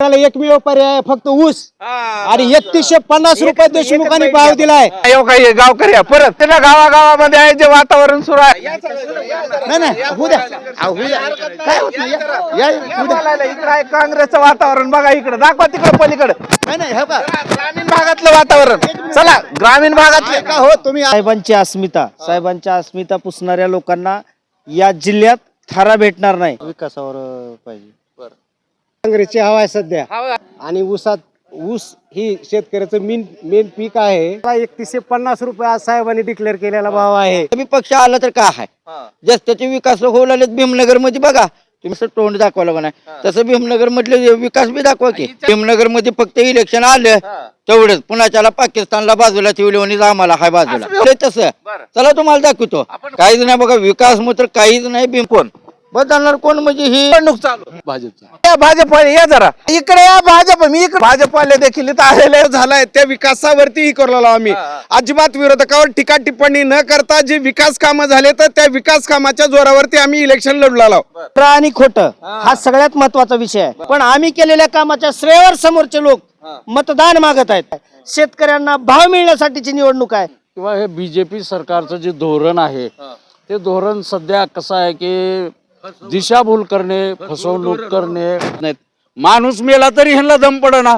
त्याला एकमेव पर्याय फक्त ऊस. आणि एकतीसशे पन्नास रुपये देशमुखांनी भाव दिलाय. काही गावकरी आहे. परत त्याला गावागावामध्ये आहे जे वातावरण सुरू आहे. नाही नाही होऊ द्या. अहो, होऊ द्या. काय होत नाही, या- या- होऊ द्या. इकडे आहे काँग्रेसचं वातावरण बघा इकडे. दाखवा तिकडे पलीकडे. नाही नाही हे बघा. ग्रामीण भागातलं वातावरण. चला ग्रामीण भागातले. का हो तुम्ही साहेबांची अस्मिता. साहेबांच्या अस्मिता पुसणाऱ्या लोकांना या जिल्ह्यात थारा भेटणार नाही. विकासावर पाहिजे. काँग्रेसची हवा आहे सध्या. आणि ऊसात ऊस ही शेतकऱ्याचं मेन मेन पीक आहे. एकतीसशे पन्नास रुपये आज साहेबांनी डिक्लेअर केलेला भाव आहे. कमी पक्ष आला तर काय आहे? जास्तीचे विकास होऊ लागले भीमनगरमध्ये बघा. तुम्ही तोंड दाखवायला नाही तसं भीमनगर मधले विकास बी दाखवा की. भीमनगरमध्ये फक्त इलेक्शन आलं तेवढंच. पुण्याच्याला पाकिस्तानला बाजूला ठेवले आणि आम्हाला हाय बाजूला. ते तसं. चला तुम्हाला दाखवतो. काहीच नाही बघा. विकास मात्र काहीच नाही भीम कोण? बदलणार कोण म्हणजे ही निवडणूक चालू. भाजपचा. भाजप या जरा. इकडे या भाजप मी इकडे भाजपवाले देखील इथं आलेले झालाय. त्या विकासावरती करलो आम्ही. अजिबात विरोधकावर टीका टिप्पणी न करता जे विकास कामं झाले तर त्या विकास कामाच्या जोरावरती आम्ही इलेक्शन लढलो आलो खरं आणि खोटं हा. सगळ्यात महत्त्वाचा विषय आहे. पण आम्ही केलेल्या कामाच्या श्रेयावर समोरचे लोक मतदान मागत आहेत. शेतकऱ्यांना भाव मिळण्यासाठीची निवडणूक आहे. किंवा हे बीजेपी सरकारचं जे धोरण आहे ते धोरण सध्या कसं आहे की दिशाभूल करणे फसवणूक करणे. नाहीत माणूस मेला तरी ह्यांना दम पडना.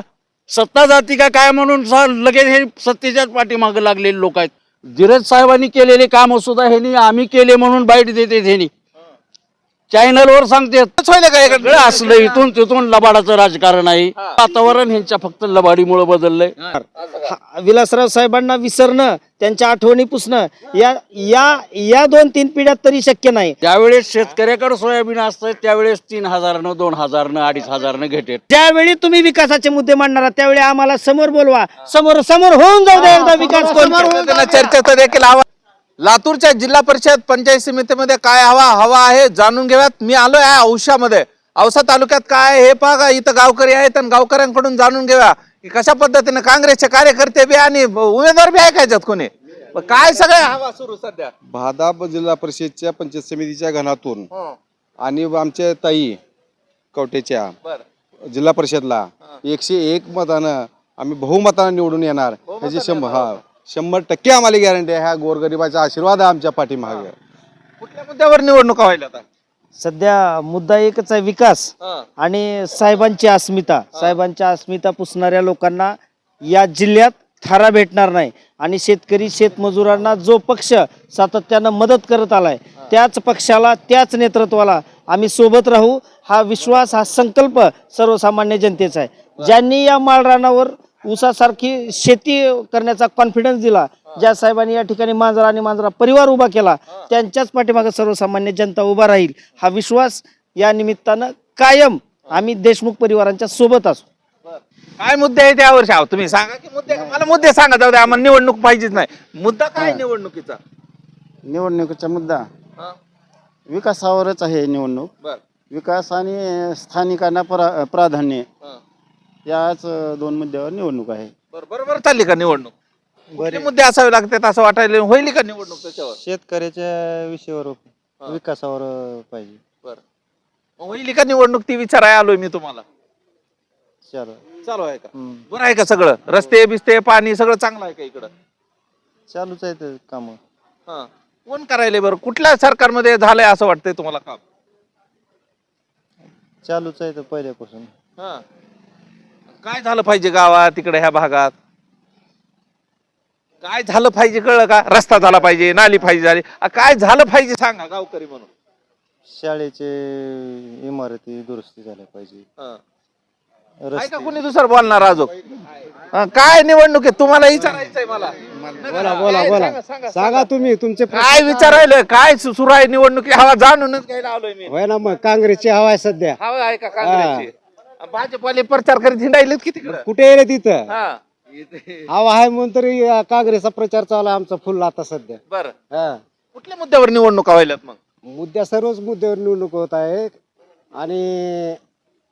सत्ता जाती का काय म्हणून लगेच हे सत्तेच्याच पाठीमागे लागलेले लोक आहेत. धीरज साहेबांनी केलेले काम सुद्धा ह्यांनी आम्ही केले म्हणून बाईट देते ह्यांनी. चॅनलवर सांगते. सगळं असलं इथून तिथून लबाडाचं राजकारण आहे. वातावरण ह्यांच्या फक्त लबाडीमुळे बदललंय. हा- विलासराव साहेबांना विसरणं त्यांच्या आठवणी पुसणं या या या दोन तीन पिढ्यात तरी शक्य नाही. ज्यावेळेस शेतकऱ्याकडे सोयाबीन असतं त्यावेळेस तीन हजारनं दोन हजारनं अडीच हजारनं घेते ज्यावेळी तुम्ही विकासाचे मुद्दे मांडणार आहात, त्यावेळी आम्हाला समोर बोलवा. समोर समोर होऊन जाऊ द्या एकदा विकास कोण त्यांना चर्चेचा देखील आवाज लातूरच्या जिल्हा परिषद पंचायत समितीमध्ये काय हवा हवा आहे जाणून घेऊयात. मी आलोय आहे औशामध्ये. औसा तालुक्यात काय आहे हे पहा इथं गावकरी आहेत आणि गावकऱ्यांकडून जाणून घेऊया की कशा पद्धतीने काँग्रेसचे कार्यकर्ते बी आणि उमेदवार बी आहे का याच्यात कोणी? काय सगळ्या हवा सुरू सध्या? भादाप जिल्हा परिषदच्या पंचायत समितीच्या घनातून आणि आमच्या ताई कवटेच्या जिल्हा परिषदला एकशे एक मतानं आम्ही बहुमतानं निवडून येणार. ह्याची शंभर हा. शंभर टक्के आम्हाला गॅरंटी आहे. ह्या गोरगरिबाचा आशीर्वाद आहे आमच्या पाठीमागे. कुठल्या मुद्द्यावर निवडणुका व्हायला आता? सध्या मुद्दा एकच आहे विकास आणि साहेबांची अस्मिता. साहेबांच्या अस्मिता पुसणाऱ्या लोकांना या जिल्ह्यात थारा भेटणार नाही. आणि शेतकरी शेतमजुरांना जो पक्ष सातत्यानं मदत करत आलाय त्याच पक्षाला त्याच नेतृत्वाला आम्ही सोबत राहू. हा विश्वास हा संकल्प सर्वसामान्य जनतेचा आहे. ज्यांनी या माळरानावर ऊसासारखी शेती करण्याचा कॉन्फिडन्स दिला. ज्या साहेबांनी या ठिकाणी मांजरा आणि मांजरा परिवार उभा केला त्यांच्याच पाठीमागे सर्वसामान्य जनता उभा राहील. हा विश्वास या निमित्तानं कायम आम्ही देशमुख परिवारांच्या सोबत असू. काय मुद्दे आहे त्यावर अहो, तुम्ही सांगा की मुद्दे. मला मुद्दे सांगा जाऊ द्या. आम्हाला निवडणूक पाहिजेच नाही. मुद्दा काय निवडणुकीचा? निवडणुकीचा मुद्दा. विकासावरच आहे निवडणूक. बर. विकास आणि स्थानिकांना प्रा प्राधान्य. याच दोन मुद्द्यावर निवडणूक आहे. बर बरोबर चालली का निवडणूक? कुठले मुद्दे असावे लागतात असं वाटायला होईल का निवडणूक त्याच्यावर? शेतकऱ्याच्या विषयावर विकासावर पाहिजे. बर. होईल का निवडणूक ती विचाराय आलोय मी तुम्हाला. चालू चालू आहे का? बरं आहे का सगळं? रस्ते बिस्ते पाणी सगळं चांगलं आहे का इकडं? चालूच आहे ते काम. हा. कोण करायले बरं? कुठल्या सरकारमध्ये झालंय असं वाटतंय तुम्हाला काम? चालूच आहे पहिल्यापासून. हा. काय झालं पाहिजे गावात तिकडे ह्या भागात? काय झालं पाहिजे कळलं का? रस्ता झाला पाहिजे नाली पाहिजे झाली. आ, काय झालं पाहिजे सांगा गावकरी म्हणून. शाळेचे इमारती दुरुस्ती झाल्या पाहिजे. हा. आहे का कोणी दुसरं बोलणार अजून? हा, काय निवडणूक आहे? तुम्हाला विचारायचंय मला. बोला बोला बोला. सांगा तुम्ही तुमचे. काय विचारायलं काय सुरू आहे निवडणुकी? हवा जाणूनच घ्यायला आलोय मी. होय ना मग काँग्रेसची हवा आहे सध्या. हवा आहे का काँग्रेसची? भाजपवाले प्रचार करीत हिंडायलेत की तिकडं? कुठे येईल तिथं? हा. हवा आहे म्हणून तरी अं, काँग्रेसचा प्रचार चालू आहे आमचा फुल आता सध्या. बरं. हा. कुठल्या मुद्द्यावर निवडणुका व्हायल्यात मग? मुद्द्या सर्वच मुद्द्यावर निवडणूक होत आहे आणि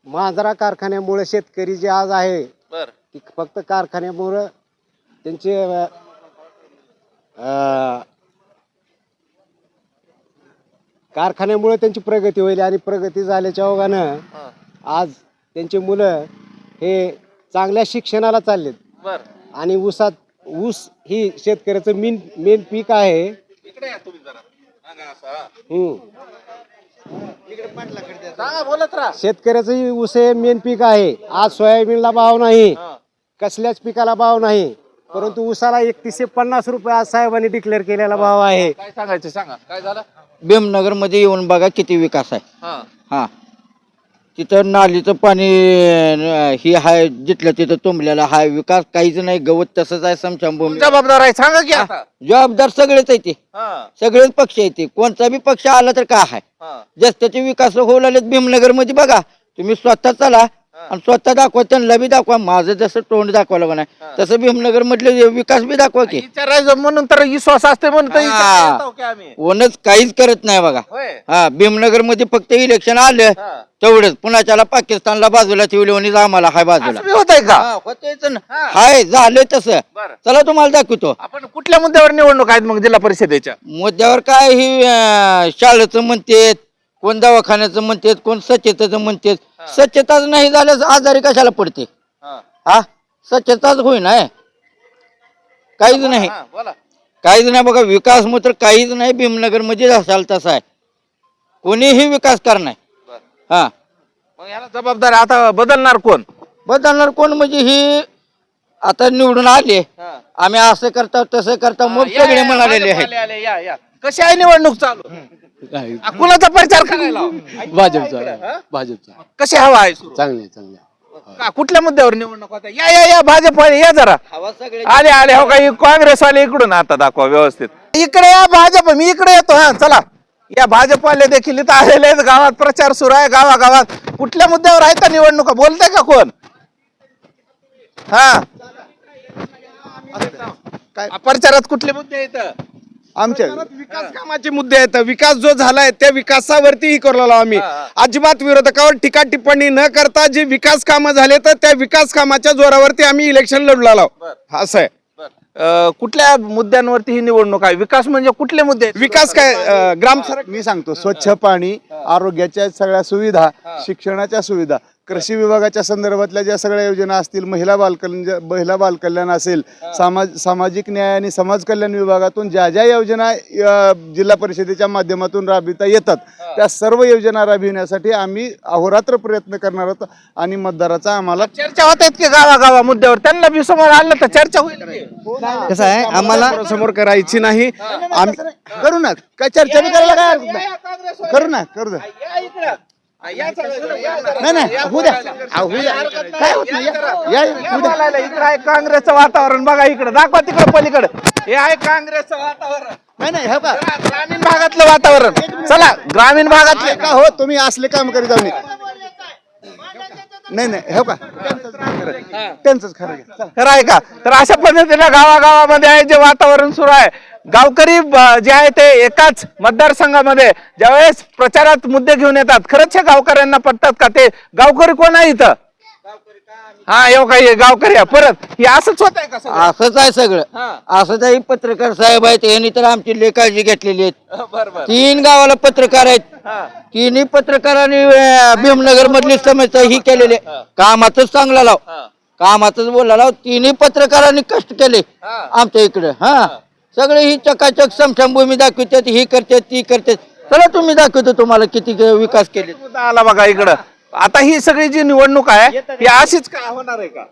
मांजरा कारखान्यामुळे शेतकरी जे आज आहे बर. ती फक्त कारखान्यामुळं त्यांचे अं, अं, कारखान्यामुळे त्यांची प्रगती होईल आणि प्रगती झाल्याच्या ओघानं आज त्यांची मुलं हे चांगल्या शिक्षणाला चाललेत. बर. आणि ऊसात ऊस ही शेतकऱ्याचं मेन मेन पीक आहे. इकडे या तुम्ही जरा. सांगा असं, हा. हम्म. सांगा बोलत राहा शेतकऱ्याचं ही ऊस हे मेन पीक आहे. आज सोयाबीनला भाव नाही. हा. कसल्याच पिकाला भाव नाही. परंतु ऊसाला एकतीसशे पन्नास रुपये आज साहेबांनी डिक्लेअर केलेला भाव आहे. काय सांगायचं सांगा. काय झालं? भीमनगरमध्ये येऊन बघा किती विकास आहे. हा. हा. तिथं नालीचं पाणी अं, ही हाय जिथलं तिथं तुंबलेलं हाय विकास काहीच नाही गवत तसंच आहे समशाभूमी जबाबदार आहे? सांगा की आता. जबाबदार सगळेच आहे ते. हा. सगळेच पक्ष आहे ते. कोणता बी पक्ष आला तर काय आहे? हा. रस्त्याचे विकास होऊ लागलेत भीमनगरमध्ये बघा तुम्ही स्वतः चला आणि स्वतः दाखवा त्यांना बी दाखवा माझं जसं तोंड दाखवायला नाही. तसं भीमनगर मधले विकास बी दाखवा की. विचारायचं म्हणून तर विश्वास असते म्हणून तर. विचारायला येतो की आम्ही. कोणच काहीच करत नाही बघा. होय. हा भीमनगरमध्ये फक्त इलेक्शन आलं हा. तेवढंच. पुण्याच्याला पाकिस्तानला बाजूला ठेवली आणि आम्हाला हाय बाजूला. असं बी होतंय का? हा, होतंयच ना. हा. हाय झालं तसं. बरं. चला तुम्हाला दाखवतो. आपण कुठल्या मुद्द्यावर निवडणूक आहेत मग जिल्हा परिषदेच्या? मुद्द्यावर काय ही अं, शाळेचं म्हणतेत कोण दवाखान्याचं म्हणतेत कोण स्वच्छतेचं म्हणतेत. स्वच्छताच नाही झाल्यास आजारी कशाला पडते? हा. स्वच्छताच होईना. काहीच नाही. काहीच नाही बघा विकास मात्र काहीच नाही भीमनगरमध्ये असाल तसा आहे. कोणीही विकास करणार. हा. याला जबाबदार आता बदलणार कोण? बदलणार कोण म्हणजे ही आता निवडून आले. आम्ही असं करता तसं करता मग सगळे म्हणालेले आहेत. या. कशी आहे निवडणूक चालू? कुणाचा प्रचार करायला भाजपचा. भाजपचा. कशी हवा आहे सुरू? चांगले चांगले. का कुठल्या मुद्द्यावर निवडणूक होत्या या या या भाजप वाले, या जरा. आले आले हो काही काँग्रेस वाले इकडून आता दाखवा व्यवस्थित. इकडे या भाजप मी इकडे येतो हा चला. या भाजपवाले देखील इथं आलेले आहेत गावात प्रचार सुरू आहे गावागावात. कुठल्या मुद्द्यावर आहे का निवडणुका? बोलताय का कोण? हा. प्रचारात कुठले मुद्दे आहेत? आमच्या विकास कामाचे मुद्दे आहेत विकास जो झालाय त्या विकासावरती ही करलेलो आम्ही. अजिबात विरोधकावर टीका टिप्पणी न करता जे विकास कामं झाले तर त्या विकास कामाच्या जोरावरती आम्ही इलेक्शन लढलो असं आहे. कुठल्या मुद्द्यांवरती ही निवडणूक आहे? विकास म्हणजे कुठले मुद्दे? विकास काय ग्राम मी सांगतो स्वच्छ पाणी आरोग्याच्या सगळ्या सुविधा शिक्षणाच्या सुविधा. कृषी विभागाच्या संदर्भातल्या ज्या सगळ्या योजना असतील महिला बालकल्याण महिला बालकल्याण असेल समाज सामाजिक न्याय आणि समाज कल्याण विभागातून ज्या ज्या योजना जिल्हा परिषदेच्या माध्यमातून राबविता येतात त्या सर्व योजना राबविण्यासाठी आम्ही अहोरात्र प्रयत्न करणार आहोत आणि मतदाराचा आम्हाला चर्चा होत आहेत की गावागावा मुद्द्यावर त्यांना बी समोर आणलं तर चर्चा होईल? कसं आहे आम्हाला समोर करायची नाही आम्ही करू ना काय चर्चा करायला काय हरकत नाही करू ना करू या इकडं. या जरा, या जरा. नाही नाही होऊ द्या. अहो, होऊ द्या. काय होत नाही? या- या या बोलायला, इकडं आहे काँग्रेसचं वातावरण. बघा इकडं. दाखवा तिकडं पलीकडे. हे आहे काँग्रेसचं वातावरण. नाही नाही हे का? जरा ग्रामीण भागातलं वातावरण. चला ग्रामीण भागातले. का हो तुम्ही असले काम करीत आहो नाही नाही हे का? त्यांचंच खरं घ्या चला. खरं आहे का? तर अशा पद्धतीनं गावागावामध्ये आहे जे वातावरण सुरू आहे. गावकरी ब- जे आहे ते एकाच मतदारसंघामध्ये ज्यावेळेस प्रचारात मुद्दे घेऊन येतात खरंच हे गावकऱ्यांना पटतात का? ते गावकरी कोण आहे इथं? हा येऊ काही गावकरी आहे. परत हे असंच होत आहे का सगळं? असंच आहे सगळं हा. असंच आहे पत्रकार साहेब आहेत यांनी तर आमची लय काळजी घेतलेली आहेत बरं बरं तीन गावाला पत्रकार आहेत हा. तिन्ही पत्रकारांनी भीमनगर मधली समस्या ही केलेली आहे. कामातच चांगला लाव हा. कामातच बोलला लाव तिन्ही पत्रकारांनी कष्ट केले हा. आमच्या इकडे हा सगळे ही चकाचक समशाभूमी दाखवतात ही करतात ती करतात चला तुम्ही दाखवतो तुम्हाला किती विकास केले आला बघा इकडं आता ही सगळी जी निवडणूक आहे ही अशीच काय होणार आहे का?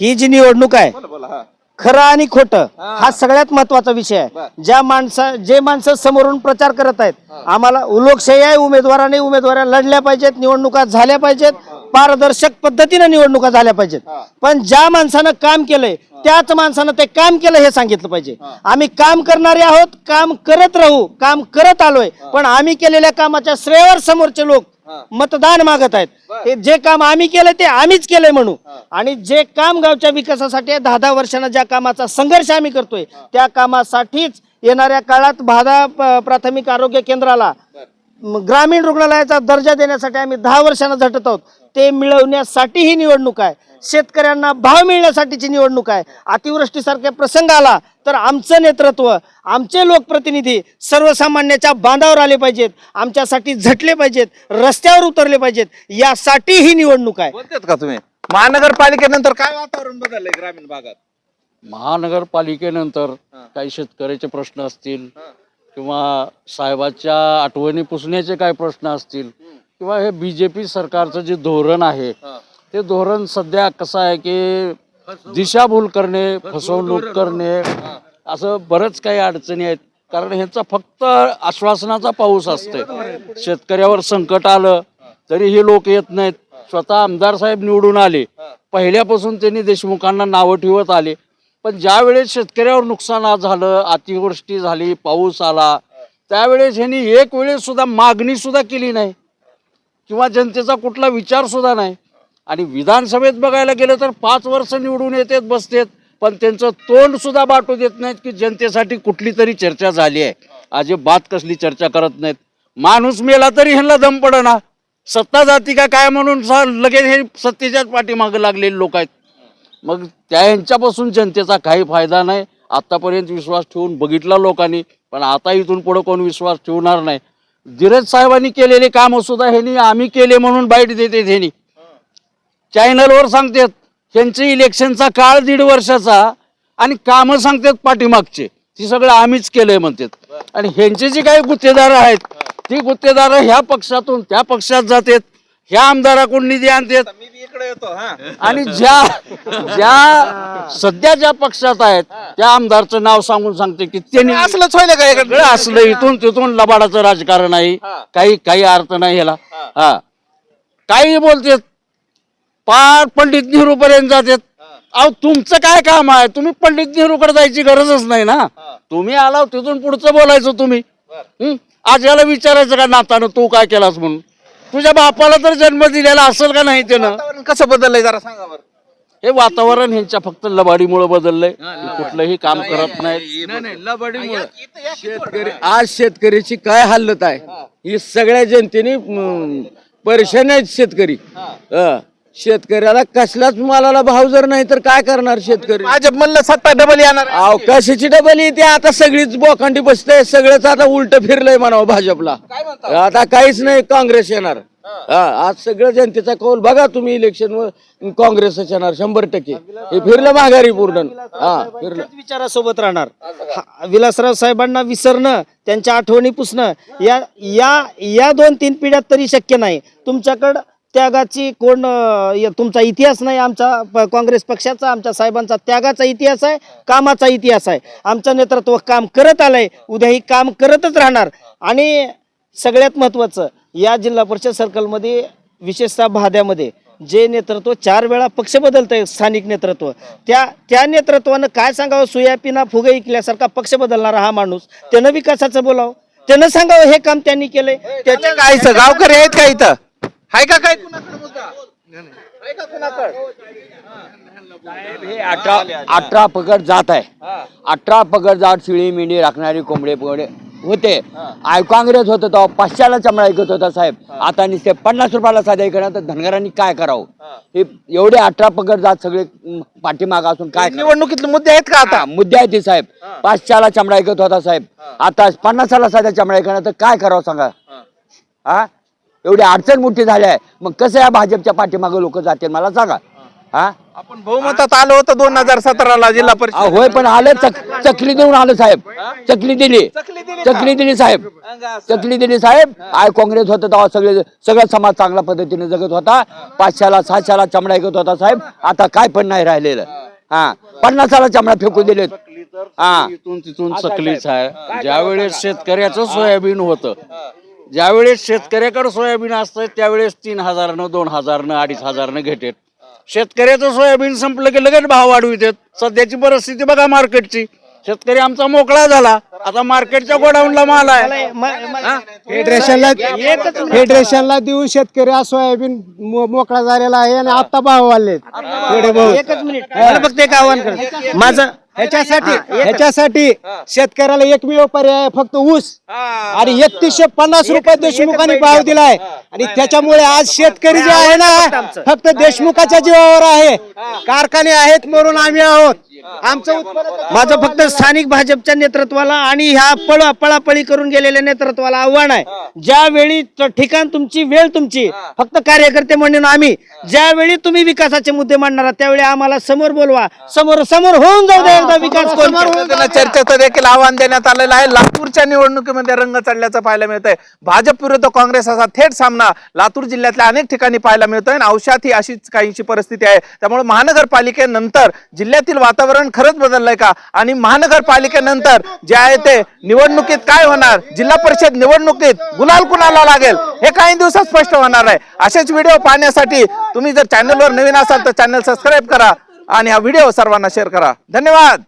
ही जी निवडणूक आहे बोला बोला हा. खरं आणि खोटं हा. सगळ्यात महत्त्वाचा विषय आहे. ज्या माणसा जे माणसं समोरून प्रचार करत आहेत आम्हाला लोकशाही आहे उमेदवाराने उमेदवारा लढल्या पाहिजेत निवडणुका झाल्या पाहिजेत पारदर्शक पद्धतीने निवडणुका झाल्या पाहिजेत. पण ज्या माणसानं काम केलंय त्याच माणसानं ते काम केलं हे सांगितलं पाहिजे. आम्ही काम करणारे आहोत काम करत राहू काम करत आलोय पण आम्ही केलेल्या कामाच्या श्रेयावर समोरचे लोक मतदान मागत आहेत. हे जे काम आम्ही केलंय ते आम्हीच केलंय म्हणू आणि जे काम गावच्या विकासासाठी दहा दहा वर्षांना ज्या कामाचा संघर्ष आम्ही करतोय त्या कामासाठीच येणाऱ्या काळात भादा प्राथमिक आरोग्य केंद्राला ग्रामीण रुग्णालयाचा दर्जा देण्यासाठी आम्ही दहा वर्षांना झटत आहोत. ते मिळवण्यासाठी ही निवडणूक आहे. शेतकऱ्यांना भाव मिळण्यासाठीची निवडणूक आहे. अतिवृष्टीसारखे प्रसंग आला तर आमचं नेतृत्व आमचे लोकप्रतिनिधी सर्वसामान्याच्या बांधावर आले पाहिजेत आमच्यासाठी झटले पाहिजेत रस्त्यावर उतरले पाहिजेत यासाठी ही निवडणूक आहे. बोलतात का तुम्ही? महानगरपालिकेनंतर काय वातावरण बदललंय ग्रामीण भागात? महानगरपालिकेनंतर काही शेतकऱ्याचे प्रश्न असतील किंवा साहेबाच्या आठवणी पुसण्याचे काय प्रश्न असतील किंवा हे बीजेपी सरकारचं जे धोरण आहे ते धोरण सध्या कसं आहे की दिशाभूल करणे फसवणूक करणे. असं बरंच काही अडचणी आहेत. कारण ह्यांचा फक्त आश्वासनाचा पाऊस असतोय. शेतकऱ्यावर संकट आलं तरी हे लोक येत नाहीत. स्वतः आमदार साहेब निवडून आले. पहिल्यापासून त्यांनी देशमुखांना नावं ठेवत आले. पण ज्यावेळेस शेतकऱ्यावर नुकसान झालं अतिवृष्टी झाली पाऊस आला त्यावेळेस ह्यांनी एक वेळेस सुद्धा मागणी सुद्धा केली नाही. किंवा जनतेचा कुठला विचार सुद्धा नाही. आणि विधानसभेत बघायला गेलं तर पाच वर्ष निवडून येतात बसतेत पण त्यांचं तोंड सुद्धा बाटू देत नाहीत की जनतेसाठी कुठली तरी चर्चा झाली आहे. अजिबात कसली चर्चा करत नाहीत. माणूस मेला तरी ह्यांना दम पडना. सत्ता जाती का काय म्हणून सा- लगेच हे सत्तेच्याच पाठीमागं लागलेले लोक आहेत. मग त्या यांच्यापासून जनतेचा काही फायदा नाही. आत्तापर्यंत विश्वास ठेवून बघितला लोकांनी पण आता इथून पुढं कोण विश्वास ठेवणार नाही. धीरज साहेबांनी केलेले कामं सुद्धा ह्यांनी आम्ही केले म्हणून बाईट देते ह्यांनी. चॅनलवर सांगतात त्यांचे इलेक्शनचा काळ दीड वर्षाचा आणि कामं सांगतात पाठीमागचे. ती सगळं आम्हीच केलंय म्हणतात. आणि ह्यांचे जे काही गुत्तेदार आहेत ती गुत्तेदार ह्या पक्षातून त्या पक्षात जातात. ह्या आमदाराकडून निधी आणतात मी बी इकडे येतो हा. आणि ज्या ज्या सध्या ज्या पक्षात आहेत त्या आमदारचं नाव सांगून सांगते की त्यांनी असलंच होईल का इकडे? सगळं असलं इथून तिथून लबाडाचं राजकारण आहे. काही काही अर्थ नाही ह्याला. हा. काही बोलतेत पार पंडित नेहरू पर्यंत जातात. अहो तुमचं काय काम आहे? तुम्ही पंडित नेहरूकडे जायची गरजच नाही ना. तुम्ही आला तिथून पुढचं बोलायचं तुम्ही. हं? आज याला विचारायचं का नातानं तू काय केलास म्हणून? तुझ्या बापाला तर जन्म दिलेला असेल का नाही त्यानं? वातावरण कसं बदललंय जरा सांगा बरं. हे वातावरण ह्यांच्या फक्त लबाडीमुळे बदललंय. कुठलंही काम करत नाही शेतकरी आज शेतकऱ्याची काय हालत आहे? ही. सगळ्या जनतेने परेशान आहेत शेतकरी. हं. शेतकऱ्याला कसलाच मालाला भाव जर नाही तर काय करणार शेतकरी? भाजप म्हणलं सत्ता डबल येणार. आहे. अहो कशाची डबल येते? आता सगळीच बोकांडी बसते सगळंच आता उलट फिरलंय म्हणावं भाजपला. आता काहीच नाही काँग्रेस येणार. हा, आज सगळं जनतेचा कौल बघा तुम्ही इलेक्शन काँग्रेसच येणार शंभर टक्के. हे फिरलं माघारी पूर्ण. हा फिरलं. त्याच विचारासोबत राहणार. हा- विलासराव साहेबांना विसरणं त्यांच्या आठवणी पुसणं या या या दोन तीन पिढ्यात तरी शक्य नाही. तुमच्याकडं त्यागाची कोण अं, तुमचा इतिहास नाही आमचा प- काँग्रेस पक्षाचा आमच्या साहेबांचा त्यागाचा इतिहास आहे कामाचा इतिहास आहे. आमचं नेतृत्व काम करत आलंय उद्याही काम करतच राहणार. आणि सगळ्यात महत्त्वाचं या जिल्हा परिषद सर्कलमध्ये विशेषतः भाद्यामध्ये जे नेतृत्व चार वेळा पक्ष बदलतंय स्थानिक नेतृत्व. त्या त्या नेतृत्वानं काय सांगावं? सुयापिना फुगे इकल्यासारखा पक्ष बदलणारा हा माणूस त्यानं विकासाचं बोलावं? त्यानं सांगावं हे काम त्यांनी केलंय? त्याच्या काय गावकरी आहेत का इथं? हाय का काय? कुणाकडे मुद्दा का कुणाकडे हे अठरा अठरा पगड जात आहे. अठरा पगड जात शिळी मेंढी राखणारी कोंबडे पगडे होते. आय काँग्रेस होतं तेव्हा पाचशेला चमडा ऐकत होता साहेब. आता नुसते पन्नास रुपयाला साध्या ऐकणार तर धनगरांनी काय करावं? हे. एवढे अठरा पगड जात सगळे पाठीमागं असून काय? निवडणुकीतले मुद्दे आहेत का आता? मुद्दे आहे ते साहेब. पाचशेला चमडा ऐकत होता साहेब. आता पन्नासाला साध्या चमडा ऐकणार तर काय करावं सांगा? हा? एवढी अडचण मोठी झाली आहे. मग कसं या भाजपच्या पाठीमागं लोक जातील? मला सांगा. हा? आपण बहुमतात आलो होतो दोन हजार सतराला जिल्हा परिषद. होय पण आलं चक चकली देऊन आलं साहेब. चकली दिली. चकली दिली साहेब. चकली दिली साहेब. आय काँग्रेस होतं तेव्हा सगळे सगळा समाज चांगल्या पद्धतीने जगत होता. पाचशेला सातशेला चमडा ऐकत होता साहेब. आता काय पण नाही राहिलेलं. हा. पन्नासाला चमडा फेकून दिलेत. हा. इथून तिथून चकलीच आहे ज्यावेळेस शेतकऱ्याचं सोयाबीन होतं ज्यावेळेस शेतकऱ्याकडे सोयाबीन असतं त्यावेळेस तीन हजारनं दोन हजारनं अडीच हजारनं घेतात. शेतकऱ्याचं सोयाबीन संपलं की लगेच भाव वाढवितात सध्याची परिस्थिती बघा मार्केटची. शेतकरी आमचा मोकळा झाला. आता मार्केटच्या गोडाऊनला माल आहे. फेडरेशनला फेडरेशनला देऊन शेतकरी आज सोयाबीन मोकळा झालेला आहे आणि आता भाव वाढले एकच मिनिट. मला फक्त एक आव्हान कर. माझं ह्याच्यासाठी ह्याच्यासाठी शेतकऱ्याला एकमेव पर्याय आहे फक्त ऊस. आणि एकतीसशे पन्नास रुपये देशमुखांनी भाव दिलाय. आणि त्याच्यामुळे आज शेतकरी जे आहे ना फक्त देशमुखाच्या जीवावर आहे. कारखाने आहेत म्हणून आम्ही आहोत. आमचं उत्पन्न माझं फक्त स्थानिक भाजपच्या नेतृत्वाला आणि ह्या पळ पळापळी करून गेलेल्या नेतृत्वाला आव्हान आहे. ज्यावेळी ठिकाण तुमची वेळ तुमची फक्त कार्यकर्ते म्हणून आम्ही ज्यावेळी तुम्ही विकासाचे मुद्दे मांडणार आहात, त्यावेळी आम्हाला समोर बोलवा. समोर समोर होऊन जाऊ द्या एकदा विकास कोण त्यांना चर्चेचं देखील आव्हान देण्यात आलेलं आहे. लातूरच्या निवडणुकीमध्ये रंग चढल्याचं पाहायला मिळत आहे भाजप विरुद्ध काँग्रेस असा थेट सामना लातूर जिल्ह्यातल्या अनेक ठिकाणी पाहायला मिळतोय. आणि औषधात ही अशीच काहीशी परिस्थिती आहे. त्यामुळे महानगरपालिकेनंतर जिल्ह्यातील वातावरण खरंच बदललंय का? आणि महानगरपालिकेनंतर जे आहे ते निवडणुकीत काय होणार? जिल्हा परिषद निवडणुकीत गुलाल कुणाला लागेल? हे काही दिवसात स्पष्ट होणार आहे. असेच व्हिडिओ पाहण्यासाठी तुम्ही जर चॅनलवर नवीन असाल तर चॅनल सबस्क्राईब करा आणि हा व्हिडिओ सर्वांना शेअर करा. धन्यवाद!